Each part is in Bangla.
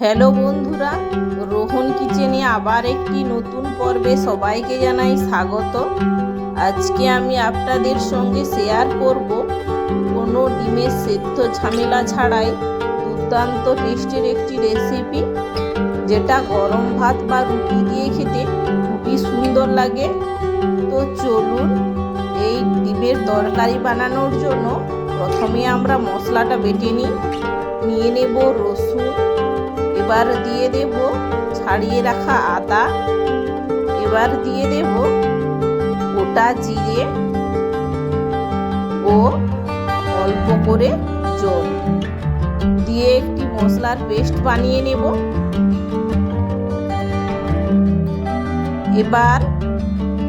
হ্যালো বন্ধুরা, রোহন কিচেনে আবার একটি নতুন পর্বে সবাইকে জানাই স্বাগত। আজকে আমি আপনাদের সঙ্গে শেয়ার করব কোনো ডিমের সেদ্ধ ঝামেলা ছাড়াই দুর্দান্ত টেস্টের একটি রেসিপি যেটা গরম ভাত বা রুটি দিয়ে খেতে খুবই সুন্দর লাগে। তো চলুন, এই ডিমের তরকারি বানানোর জন্য প্রথমে আমরা মশলাটা বেটে নিই। নিয়ে নেব রসুন এবার দিয়ে দেব ছাড়িয়ে রাখা আদা। এবার দিয়ে দেব গোটা জিরে ও অল্প করে জল। দিয়ে একটি মশলার পেস্ট বানিয়ে নেব। এবার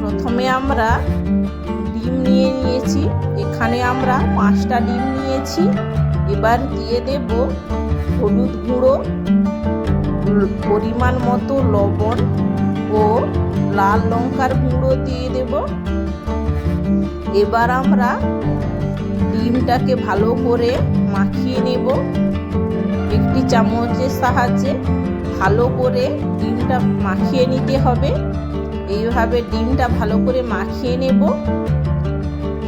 প্রথমে আমরা ডিম নিয়ে নিয়েছি। এখানে আমরা পাঁচটা ডিম নিয়েছি। এবার দিয়ে দেব হলুদ গুঁড়ো পরিমাণ মতো লবণ ও লাল লঙ্কার গুঁড়ো দিয়ে দেব। এবার আমরা ডিমটাকে ভালো করে মাখিয়ে নেব। একটি চামচের সাহায্যে ভালো করে ডিমটা মাখিয়ে নিতে হবে। এইভাবে ডিমটা ভালো করে মাখিয়ে নেব।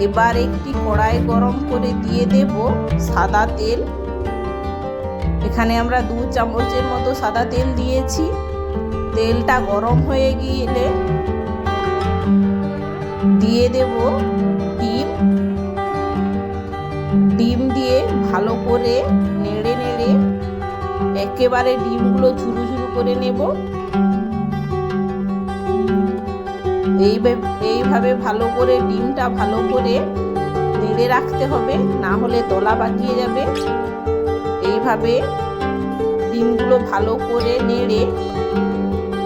এবার একটি কড়াই গরম করে দিয়ে দেব সাদা তেল। এখানে আমরা দু চামচের মতো সাদা তেল দিয়েছি। তেলটা গরম হয়ে গেলে দিয়ে দেব ডিম। ডিম দিয়ে ভালো করে নেড়ে নেড়ে একেবারে ডিমগুলো ঝুরু ঝুরু করে নেব। এইভাবে ভালো করে ডিমটা ভালো করে নেড়ে রাখতে হবে, না হলে তলা পাকিয়ে যাবে। এইভাবে ডিমগুলো ভালো করে নেড়ে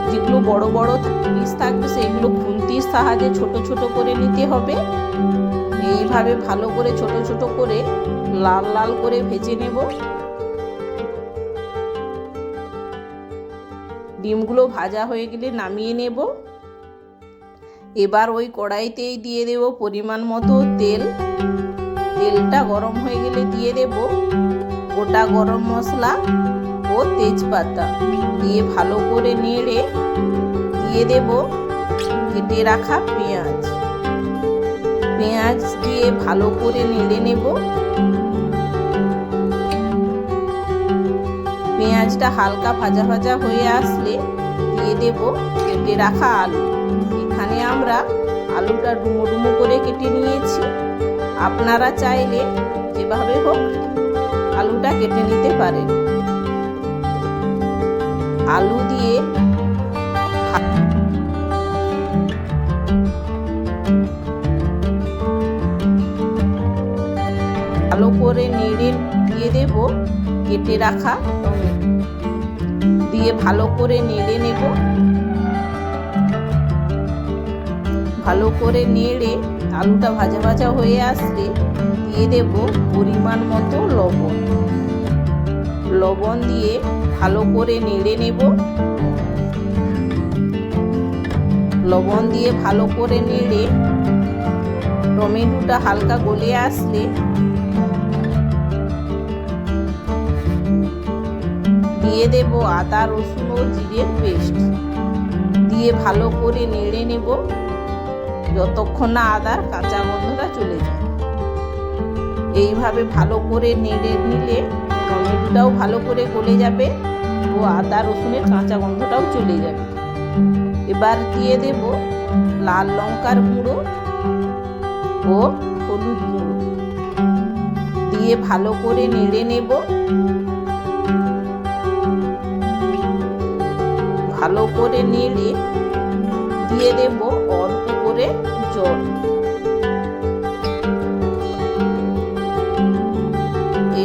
যেগুলো বড় বড় পিস থাকবে সেগুলো খুন্তির সাহায্যে ছোট ছোট করে নিতে হবে। এইভাবে ভালো করে ছোট ছোট করে লাল লাল করে ভেজে নেব। ডিমগুলো ভাজা হয়ে গেলে নামিয়ে নেব। এবার ওই কড়াইতেই দিয়ে দেব পরিমাণ মতো তেল। তেলটা গরম হয়ে গেলে দিয়ে দেব। গোটা গরম মশলা ও তেজপাতা দিয়ে ভালো করে নেড়ে দিয়ে দেব কেটে রাখা পেঁয়াজ। পেঁয়াজ দিয়ে ভালো করে নেড়ে নেব। পেঁয়াজটা হালকা ভাজা ভাজা হয়ে আসলে দিয়ে দেব কেটে রাখা আলু। এখানে আমরা আলুটা ডুমো ডুমো করে কেটে নিয়েছি। আপনারা চাইলে যেভাবে হোক আলুটা কেটে নিতে পারেন আলু দিয়ে ভালো করে নেড়ে দিয়ে দেব, কেটে রাখা। দিয়ে ভালো করে নেড়ে নেব। ভালো করে নেড়ে আলুটা ভাজা ভাজা হয়ে আসলে দিয়ে দেব পরিমাণ মতো লবণ। লবণ দিয়ে ভালো করে নেড়ে নেব। লবণ দিয়ে ভালো করে নেড়ে টমেটোটা হালকা গলে আসলে দিয়ে দেব আদা, রসুন ও জিরের পেস্ট। দিয়ে ভালো করে নেড়ে নেব যতক্ষণ না আদার কাঁচা গন্ধটা চলে যায়। এইভাবে ভালো করে নেড়ে নিলে টমেটোটাও ভালো করে গলে যাবে ও আদা রসুনের কাঁচা গন্ধটাও চলে যাবে। এবার দিয়ে দেব লাল লঙ্কার গুঁড়ো ও হলুদ গুঁড়ো। দিয়ে ভালো করে নেড়ে নেব। ভালো করে নেড়ে দিয়ে দেব অল্প করে জল।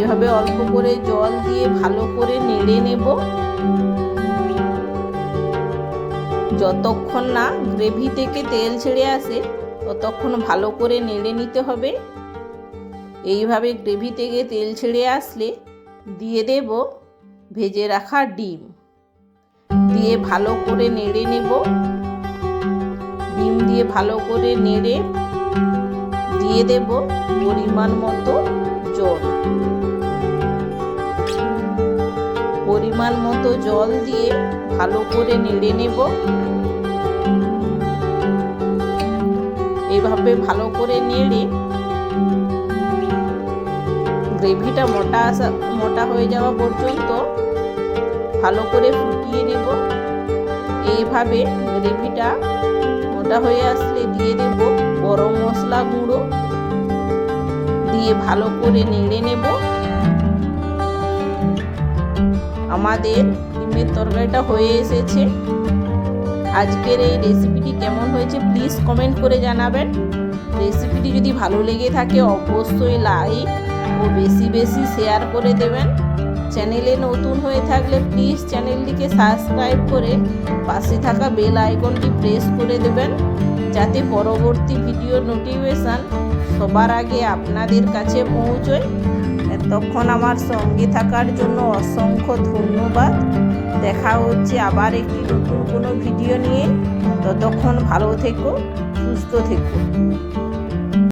এইভাবে অল্প করে জল দিয়ে ভালো করে নেড়ে নেব। যতক্ষণ না গ্রেভি থেকে তেল ছেড়ে আসে, ততক্ষণ ভালো করে নেড়ে নিতে হবে। এইভাবে গ্রেভি থেকে তেল ছেড়ে আসলে দিয়ে দেব ভেজে রাখা ডিম। দিয়ে ভালো করে নেড়ে নেব। ডিম দিয়ে ভালো করে নেড়ে দিয়ে দেব পরিমাণ মতো জল। পরিমাণ মতো জল দিয়ে ভালো করে নেড়ে নেব। এইভাবে ভালো করে নেড়ে গ্রেভিটা মোটা আসা, মোটা হয়ে যাওয়া পর্যন্ত ভালো করে ফুটিয়ে নেব। এইভাবে গ্রেভিটা মোটা হয়ে আসলে দিয়ে দেব। গরম মশলা গুঁড়ো দিয়ে ভালো করে নেড়ে নেব। আমাদের ডিমের তরকারিটা হয়ে এসেছে। আজকের এই রেসিপিটি কেমন হয়েছে প্লিজ কমেন্ট করে জানাবেন। রেসিপিটি যদি ভালো লেগে থাকে অবশ্যই লাইক ও বেশি বেশি শেয়ার করে দেবেন। চ্যানেলে নতুন হয়ে থাকলে প্লিজ চ্যানেলটিকে সাবস্ক্রাইব করে পাশে থাকা বেল আইকনটি প্রেস করে দেবেন। যাতে পরবর্তী ভিডিও নোটিফিকেশান সবার আগে আপনাদের কাছে পৌঁছয়। এতক্ষণ আমার সঙ্গে থাকার জন্য অসংখ্য ধন্যবাদ। দেখা হচ্ছে আবার একটি নতুন কোনো ভিডিও নিয়ে। ততক্ষণ ভালো থেকো, সুস্থ থেকো।